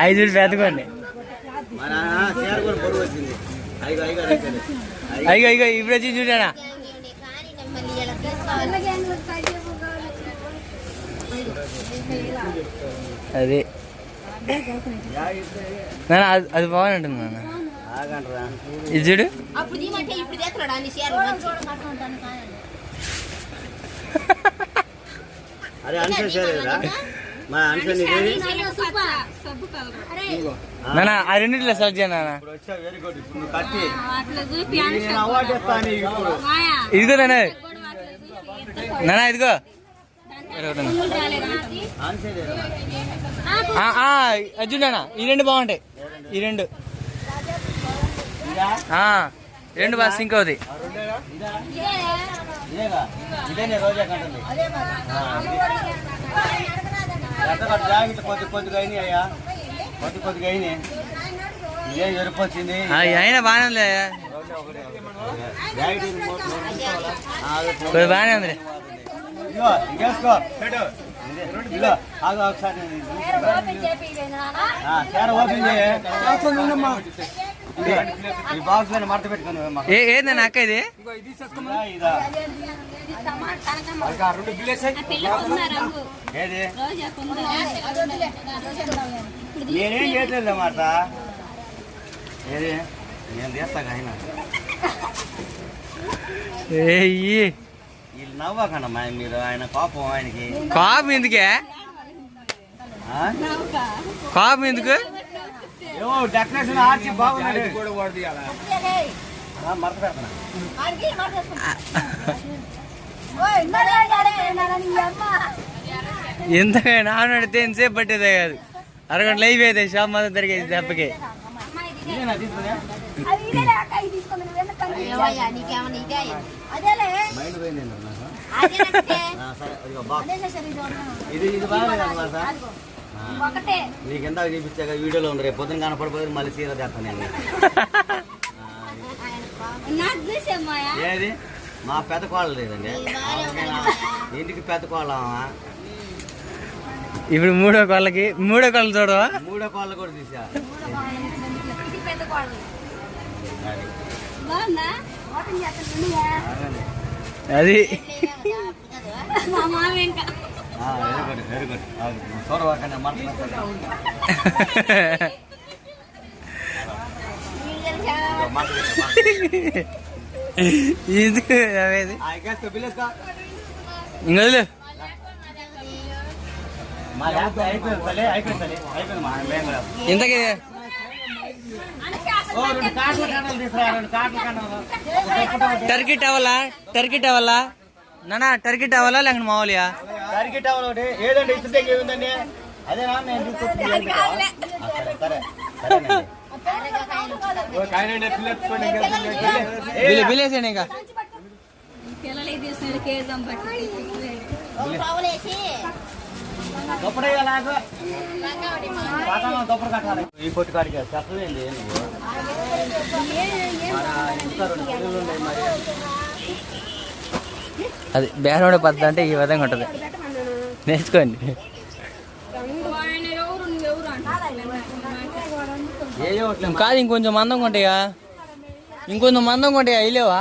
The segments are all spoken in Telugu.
ఐదు పెద్దకోండి మా నాన్న చీర కూడా పొరుగు వచ్చింది. ఐదు ఐదు అడుగుతుంది అయ్యో. అయ్యో ఇప్పుడు వచ్చి చూడానా అది. నాన్న అది అది బాగుంటుంది నాన్న. ఇది చూడు. అరే ఇదిగో. ఆ, రెండింటిలో సెలెక్ట్ చేయను నేను ఇదిగో నాన్న ఇదిగో. నాన్న ఈ రెండు బాగుంటాయి. ఈ రెండు. రెండు అయినా బాగానే ఉంది. బాగానే ఉంది. ఆగు ఒకసారి చూసుకుంటా. ఆ, చీర ఓపెన్ చేయి. ఈ బాక్స్లో మడత పెట్టుకుని ఏ ఏందన్న అక్క ఇది? ఇదా ఏది? నేనేం చేయట్లేదు మాట ఏది? నేను తీస్తా ఆయన. ఏయ్యి వీళ్ళు నవ్వకండమ్మా మీరు ఆయన కోపం ఆయనకి. కాపు ఎందుకే? కాపు ఎందుకు? ఏమో డెకరేషన్ ఆర్చి బాగున్నాడు. ఆ, మడత పెడతాను. ఎందుకే నాన్న అడితే ఎంతసేపు పట్టేదే కాదు. అరగంట లైవ్ అయితే షాప్ మొత్తం తిరిగేది దెబ్బకి. నాకు అదేనంటే ఆ, సరే ఇదిగో బాక్స్ ఇది ఇది బాగాలేదు సార్? ఒకటే. నీకు ఎంత చూపించాక వీడియోలో ఉంది రేపు పొద్దున కనపడిపోయి మళ్ళీ చీర తెస్తాను నేను. ఏది? మా పెద్ద కోళ్ళ లేదండి. ఇంటికి పెద్ద కోళ్ళ ఇప్పుడు మూడో కోళ్ళకి మూడో కోళ్ళు చూడవా? మూడో కోళ్ళ కూడా తీసా. అది. బాగుందా ఓపెన్ చేస్తాను బాగానే. అది మా మామ ఇంకా ఆ, వెరీ గుడ్ వెరీ గుడ్ చూడవాకనే మాట్లాడుతున్నాను ఇది అవేది బిల్లేసుకో ఇంకొదిలే మా యాప్ అయిపోయింది తల్లి అయిపోయింది తల్లి అయిపోయింది మా మేము కూడా ఇంతకీ టర్కీ టవలా? టర్కీ టవలా? నానా టర్కీ టవలా లేకపోతే మామూలుగా సరికి టవల్ ఒకటి. ఏదండి? ఇస్తే ఏముందండి అదేనా? నేను తీసుకొచ్చింది సరే సరే. సరేనండి. బిల్ బిల్లేసేయండి ఇంకా ఈ పొట్టు కాడికి చెప్పలేండి అది బేరవాడ పద్ధతి అంటే ఈ విధంగా ఉంటుంది. నేర్చుకోండి. కాదు ఇంకొంచెం మందంగా ఉంటాయా ఇంకొంచెం మందంగా ఉంటాయా ఇలేవా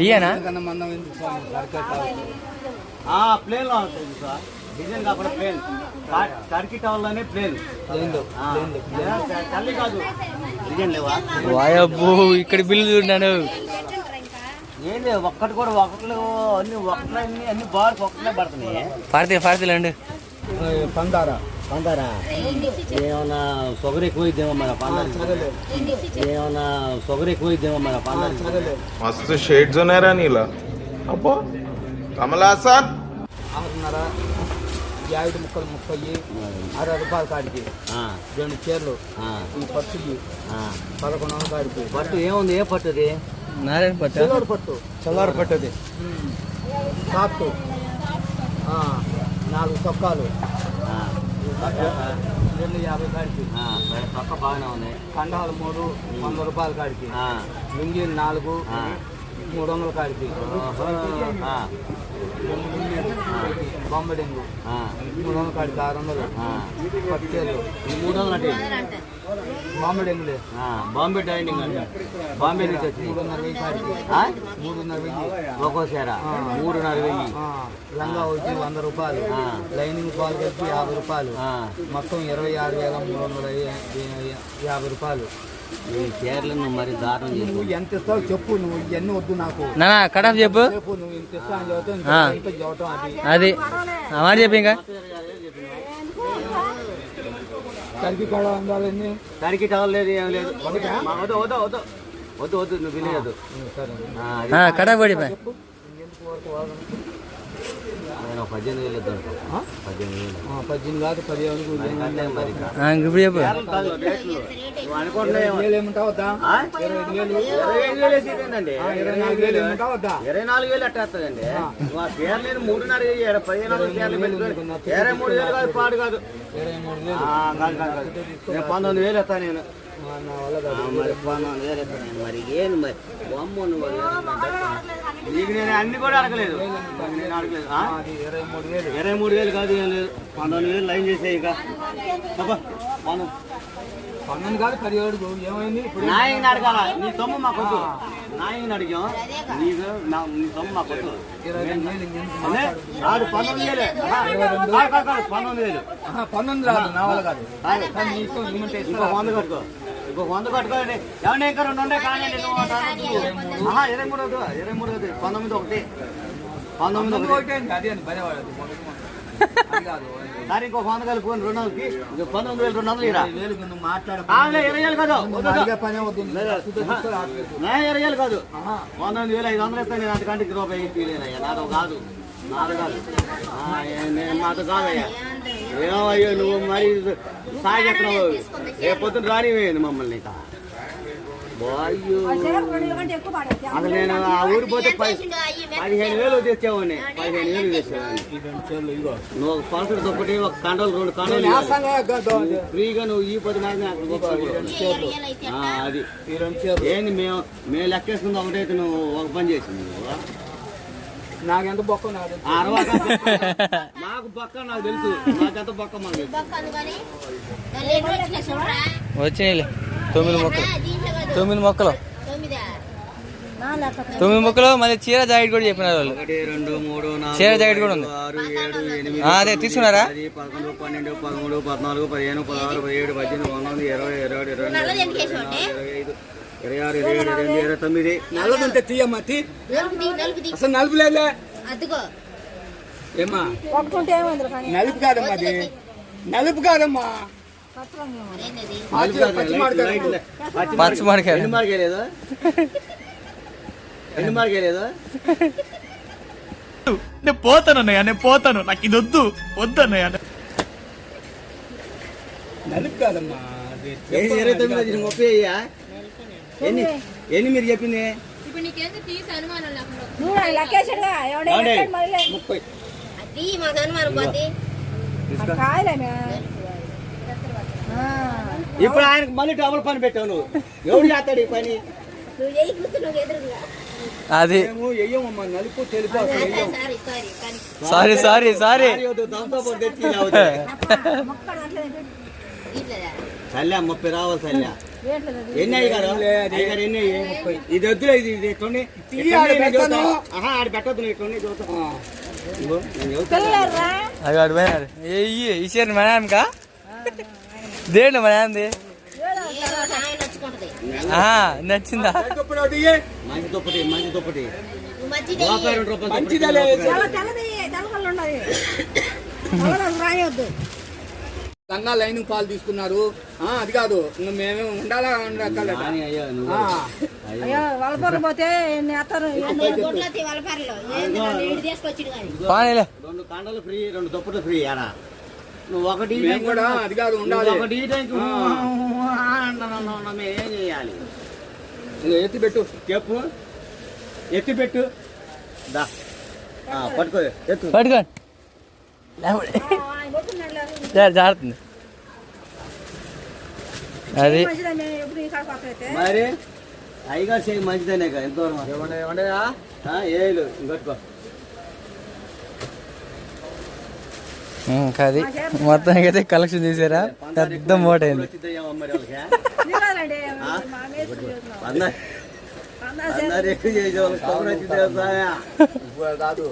ఇయ్యనా? ప్లేన్ ప్లేన్లో ఉంటుంది సార్. డిజైన్ కాకుండా ప్లేన్ టర్కీ టవర్లోనే ప్లేన్ తల్లి కాదు. డిజైన్ లేవా? ఇక్కడ బిల్లు చూడాను ఏం లేదు ఒక్కటి కూడా ఒకటి అన్ని ఒకటి అన్ని అన్ని బార్ ఒకటే పడుతున్నాయి. పడితే అండి పందారా? పందారా? ఏమన్నా సొగరు ఎక్కువ ఇద్దేమో మన ఏమన్నా సొగరు ఎక్కువ ఇద్దేమో మన మస్తు షేడ్స్ ఉన్నారా నీలా. అబ్బో కమలాసన్ ఆరున్నర యాభై ముక్కలు ముప్పై అరవై రూపాయల కాడికి. రెండు చీరలు ఈ పట్టుకి. పదకొండు వందల కాడికి. పట్టు ఏముంది? ఏ పట్టుది నారాయణ పట్ట. చల్లారు పట్టు. చల్లారు పట్టుది కాపు నాలుగు చొక్కాలు. రెండు యాభై కాడికి. తొక్క బాగానే ఉంది. కండాలు మూడు వంద రూపాయల కాడికి. ఆ, లుంగీలు నాలుగు. మూడు వందల కాడికి. బొమ్మడింగు మూడు వందల కాడికి ఆరు వందలు. ఈ మూడు వందలు అంటే బొమ్మడింగులే ఆ, బాంబే డైనింగ్ అండి. బాంబే నుంచి వచ్చి మూడున్నర వెయ్యి? మూడున్నర వెయ్యి. ఒక్కోసారా మూడున్నర వెయ్యి. ఆ, లంగా వచ్చి వంద రూపాయలు. ఆ. లైనింగ్ పాలు కలిపి యాభై రూపాయలు. ఆ, మొత్తం ఇరవై ఆరు వేల మూడు వందల యాభై రూపాయలు. చీరలను మరి దారుణం చేసి నువ్వు ఎంత ఇస్తావు చెప్పు నువ్వు ఇవన్నీ వద్దు నాకు. కటాఫ్ చెప్పు. చెప్పు నువ్వు ఇంత ఇస్తా అని చెబుతాం అది. చెప్పు ఇంకా. కలిపి కాడ ఉండాలని సరికి టవల్ లేదు ఏం లేదు. వద్దు వద్దు వద్దు. వద్దు వద్దు నువ్వు వినలేదు చెప్పు? నేను ఒక పద్దెనిమిది వేలు ఇద్దాం ఆ? పద్దెనిమిది వేలు. పద్దెనిమిది కాదు పదిహేను. ఇప్పుడు చెప్పు? ఇరవై నాలుగు వేలు అట్టేస్తుందండి మా నేను మూడున్నర పదిహేను ఇరవై మూడు వేలు కాదు పాడు కాదు. పంతొమ్మిది వేలు ఇస్తాను నేను. మరి పంతొమ్మిది నేను మరి ఏం మరి నీకు నేను అన్ని కూడా అడగలేదు నేను అడగలేదు ఇరవై మూడు వేలు ఇరవై మూడు వేలు కాదు ఏం లేదు పంతొమ్మిది వేలు లైన్ చేసే ఇక అబ్బా, పంతొమ్మిది. కాదు పదిహేడు ఏమైంది నాయకుని అడగాల నీ మా కొద్దు నాయకుని అడిగాం నీకు నీ తమ్ము మా కొద్దు రాదు పంతొమ్మిది వేలే పంతొమ్మిది వేలు పంతొమ్మిది రాదు నా వల్ల కాదు వంద కట్టుకో ఇంకో వంద కట్టుకోండి ఏమన్నా ఇంకా రెండు ఉండే కానీ ఇరవై మూడు వద్దు. ఇరవై మూడు వద్దు. పంతొమ్మిది ఒకటి. పంతొమ్మిది ఒకటి. అదే దాని ఇంకో వంద కలుపుకొని రెండు వందలకి. పంతొమ్మిది వేలు రెండు వందలు ఇరా. ఇరవై వేలు నువ్వు మాట్లాడ ఆమె ఇరవై వేలు కాదు. ఇరవై వేలు కాదు. పంతొమ్మిది వేలు ఐదు వందలు ఇస్తాను నేను. అంతకంటే రూపాయి నాది కాదు. మాతో కాదయ్యా ఏమయ్యో నువ్వు మరి సాగెత్తున్నావు రేపు పొద్దున రానివేయండి మమ్మల్ని ఇక అయ్యో అసలు నేను ఆ ఊరు పోతే పదిహేను వేలు తెచ్చేవాడిని పదిహేను వేలు తెచ్చేవాడిని నువ్వు ఒక ఒకటి ఒక కండలు రెండు కండలు ఫ్రీగా నువ్వు ఈ పది నాకు అది ఏంది మేము మేము లెక్కేసుకుంది ఒకటైతే నువ్వు ఒక పని చేసింది నువ్వు. నాకెంత బొక్క నాకు పక్క నాకు తెలుసు. నాకెంత పక్క మాకు తెలుసు. వచ్చినాయిలే. తొమ్మిది మొక్కలు. తొమ్మిది మొక్కలు. తొమ్మిది? మొక్కలు మళ్ళీ చీర జాకెట్ కూడా చెప్పినారు వాళ్ళు. ఒకటి రెండు మూడు చీర నాలుగు జాకెట్ కూడా ఉంది. ఐదు, ఆరు ఏడు ఎనిమిది ఆ, అదే తీసుకున్నారా? పది పదకొండు పన్నెండు పదమూడు పద్నాలుగు పదిహేను పదహారు పదిహేడు పద్దెనిమిది పంతొమ్మిది ఇరవై ఇరవై ఇరవై రెండు, ఇరవై నాలుగు, ఇరవై ఐదు. ఇరవై ఆరు ఇరవై ఏడు ఇరవై ఎనిమిది ఇరవై తొమ్మిది. నల్లదుంటే తీయమ్మా తీ. అసలు నలుపు లేదులే. ఏమ్మా? నలుపు కాదమ్మా అది. నలుపు కాదమ్మా. పచ్చి లేదు ఎన్ని మార్కే లేదు నేను నేను పోతాను. నాకు ఇది వద్దు వద్దన్నయ్య నలుపు కాదమ్మా. ఇరవై తొమ్మిది ముప్పై అయ్యా ఎన్ని ఎన్ని మీరు చెప్పింది ఇప్పుడు నీకేందుకు తీసి అనుమానం లేకుండా నువ్వు లొకేషన్గా ఏమండి? ఎవడే మళ్ళీ ముప్పై అది మాకు అనుమానం పోతే కాయలేమే ఇప్పుడు ఆయనకు మళ్ళీ డబుల్ పని పెట్టావు నువ్వు ఎవడు చేస్తాడు ఈ పని నువ్వు చేయి కూర్చున్నావు ఎదురుగా అది మేము వెయ్యమమ్మా నలుపు తెలుపు అసలు వెయ్యం. సారీ సారీ కానీ సారీ సారీ సారీ సారీ వద్దు, దాంతో పాటు తెచ్చి ఇలా అవుతుంది. ఇట్లా చల్లే ముప్పై రావాలి చల్లే ఎన్ని అయ్యారు ఎన్ని? ఇది వద్దులే ఇది ఇది ఎట్లుంది? ఆడ పెట్టద్దు నచ్చుకుంటది ఆహా, నచ్చిందా. మంచి దుప్పటి మంచి దుప్పటి మంచిది రాయొద్దు. లంగా లైనింగ్ పాలు తీసుకున్నారు. ఆ, అది కాదు. మేమే ఉండాలా పోతే రెండు కండలు ఫ్రీ రెండు దుప్పట్లు ఫ్రీ ఆడ. నువ్వు ఒకటి కూడా. అది కాదు ఉండాలి. ఒకటి ఏం చేయాలి? ఎత్తి పెట్టు. చెప్పు. ఎత్తి పెట్టు. దా. ఆ, పట్టుకో. ఎత్తు. జా- జారుతుంది. అది మరి అయ్యగా చేయి మంచిదనే కదా ఎంత ఏలు ఇంకొట్టుకో. ఇంకా అది మొత్తానికి అయితే కలెక్షన్ చేసారా? పెద్ద మూట అయింది కాదు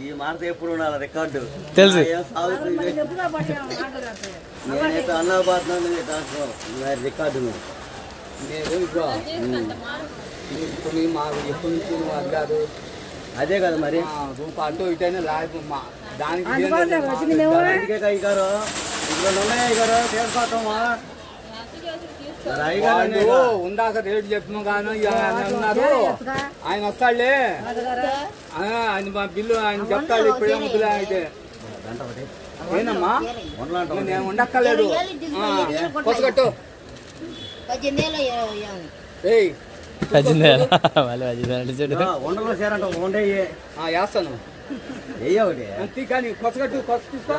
ఈ మాట ఎప్పుడు ఉండాలి? రికార్డు. తెలుసు. నేనైతే ట్రాన్స్ఫర్ మరి రికార్డు నేను ఇదిగో. ఇప్పుడు మాకు ఎప్పటి నుంచి నువ్వు అది కాదు. అదే కదా మరి. ఆ, రూపాయి అటు ఇటైనా మా దానికి అయ్యారు ఇక్కడ ఉన్నాయి అయ్యారు తీసుకోవటమా మరి అయ్యగారు వాళ్ళు అనేగా. ఉందాక రేటు చెప్పిన కానీ అన్నారు. ఆయన వస్తాడులే. ఆయన మా బిల్లు ఆయన చెప్తాడు ఇప్పుడు ఏముందిలే అయితే ఏనమ్మా. నేను ఉండక్కర్లేదు. కొత్తగట్టు. ఏయ్ చేరంట ఆ, వేస్తాను. వెయ్యి ఒకటి. అంతే కానీ కొత్తగట్టు కొత్త తీసుకో.